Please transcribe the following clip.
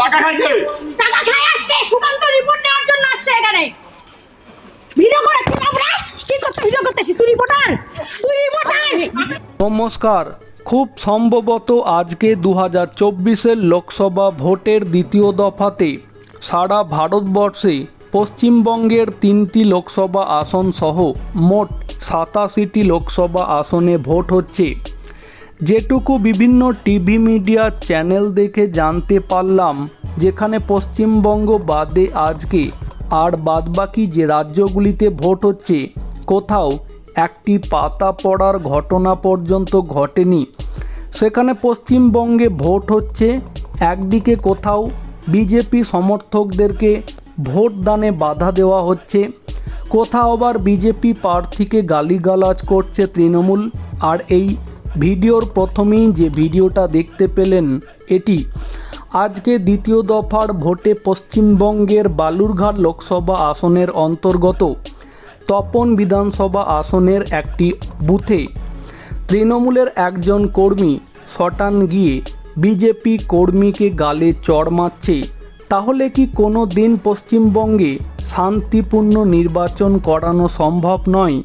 টাকা খাইছে? টাকা খাই আসছে সুকান্ত রিপোর্ট নেওয়ার জন্য আসছে এখানে। ভিডিও করে তুই আমরা? কি করতে ভিডিও করতেছিস তুই রিপোর্টার তুই রিপোর্টার নমস্কার। খুব সম্ভবত আজকে দু হাজার চব্বিশের লোকসভা ভোটের দ্বিতীয় দফাতে সারা ভারতবর্ষে পশ্চিমবঙ্গের তিনটি লোকসভা আসন সহ মোট সাতাশিটি লোকসভা আসনে ভোট হচ্ছে। যেটুকু বিভিন্ন টিভি মিডিয়া চ্যানেল দেখে জানতে পারলাম, যেখানে পশ্চিমবঙ্গ বাদে আজকে আর বাদবাকি যে রাজ্যগুলিতে ভোট হচ্ছে, কোথাও একটি পাতা পড়ার ঘটনা পর্যন্ত ঘটেনি। সেখানে পশ্চিমবঙ্গে ভোট হচ্ছে, একদিকে কোথাও বিজেপি সমর্থকদেরকে ভোট দানে বাধা দেওয়া হচ্ছে, কোথাও আবার বিজেপি প্রার্থীকে গালিগালাজ করছে তৃণমূল, আর এই ভিডিওর প্রথমেই যে ভিডিওটা দেখতে পেলেন এটি, আজকে দ্বিতীয় দফার ভোটে পশ্চিমবঙ্গের বালুরঘাট লোকসভা আসনের অন্তর্গত তপন বিধানসভা আসনের একটি বুথে তৃণমূলের একজন কর্মী শটান গিয়ে বিজেপি কর্মীকে গালে চড় মারছে। তাহলে কি কোনো দিন পশ্চিমবঙ্গে শান্তিপূর্ণ নির্বাচন করানো সম্ভব নয়?